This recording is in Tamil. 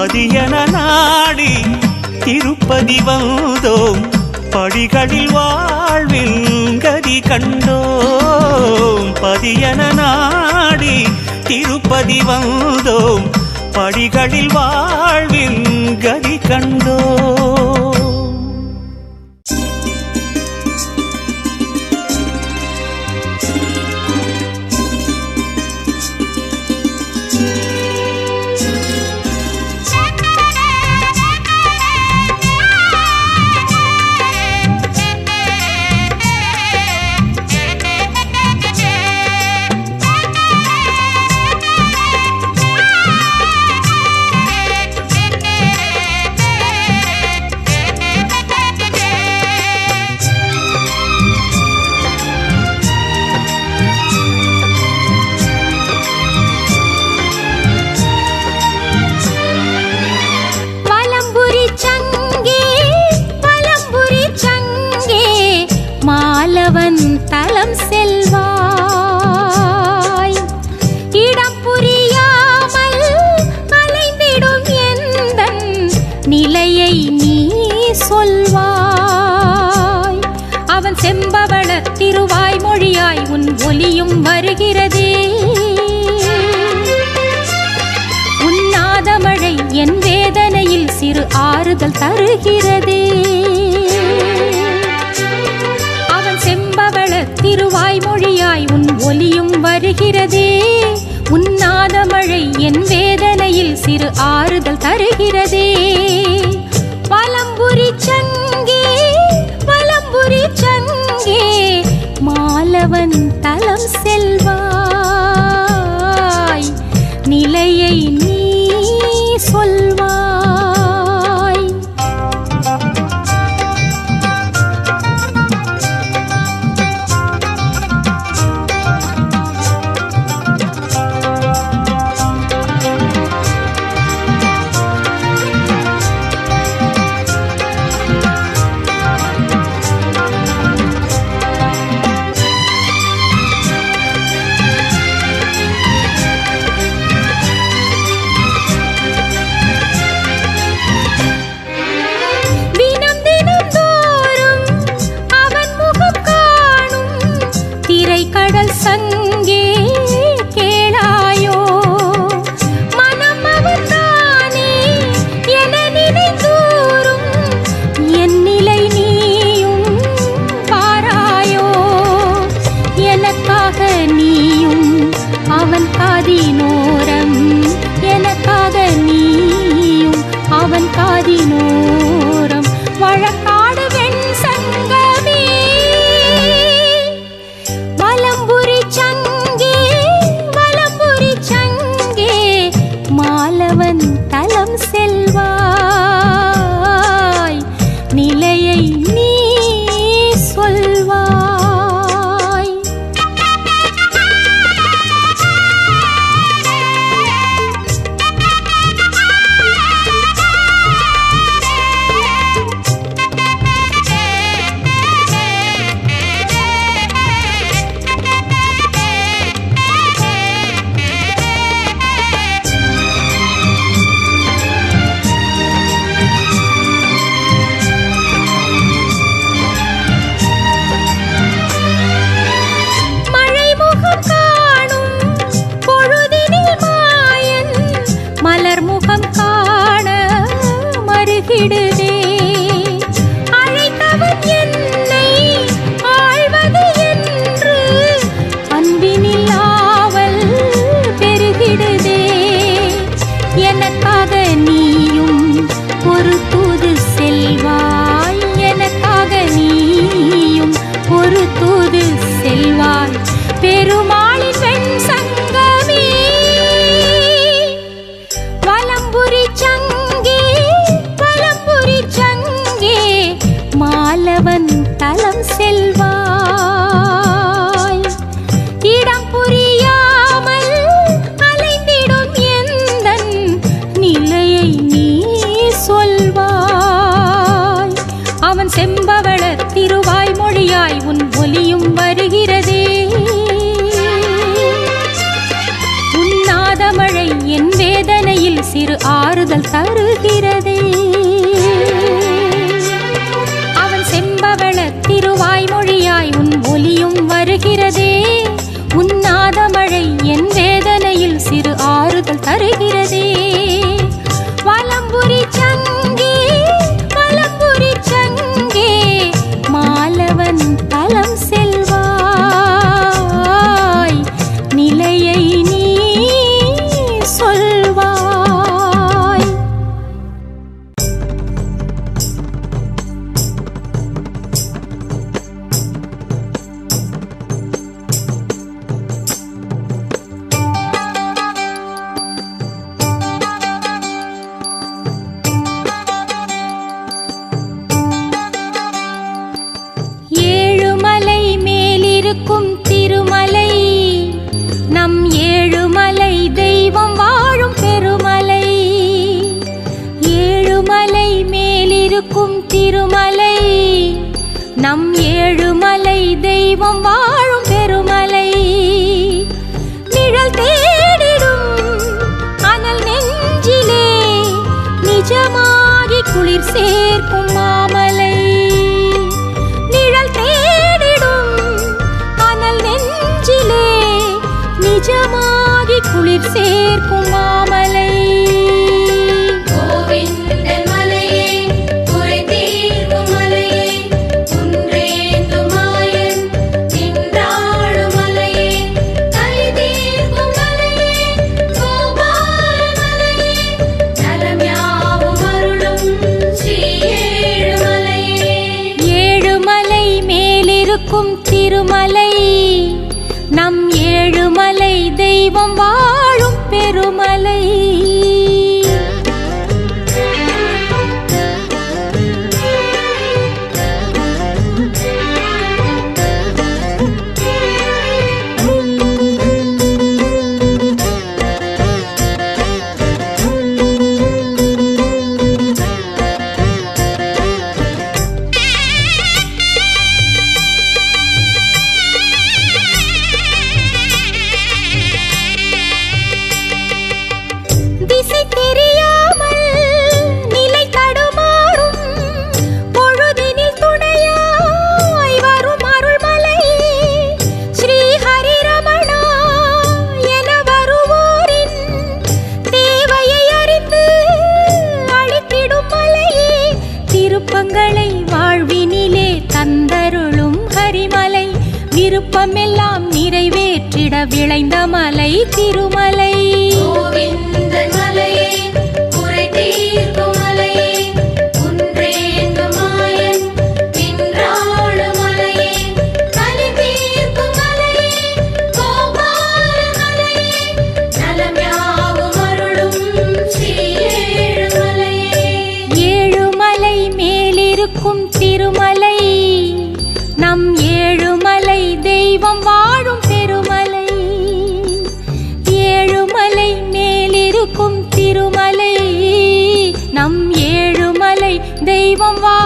பதியன நாடி திருப்பதி வந்தோம். படிகளில் வாழ்வில் கதி கண்டோம். பதியன நாடி திருப்பதி வந்தோம். படிகளில் வாழ்வில் கதி கண்டோம். அவன் தலம் செல்வாய். இடம் புரியாமல் அலைந்திடும் எந்தன் நிலையை நீ சொல்வாய். அவன் செம்பவள திருவாய் மொழியாய் உன் ஒலியும் வருகிறதே. உன்னாத மழை என் வேதனையில் சிறு ஆறுதல் தருகிறதே. திருவாய் மொழியாய் உன் ஒலியும் வருகிறதே. உன்னாத மழை என் வேதனையில் சிறு ஆறுதல் தருகிறதே. பலம்புரி சங்கே பலம்புரி சங்கே மாலவன் தலம் செல்வாய். நிலையை தலம் செல்வாய் திருமலை. நம் ஏழுமலை தெய்வம் வாழும் பெருமலை. நிழல் தேடிடும் அனல் நெஞ்சிலே நிஜமாகி குளிர் சேர்க்குமா இருக்கும் திருமலை விருப்பமெல்லாம் நிறைவேற்றிட விளைந்த மலை திருமலை. bomba.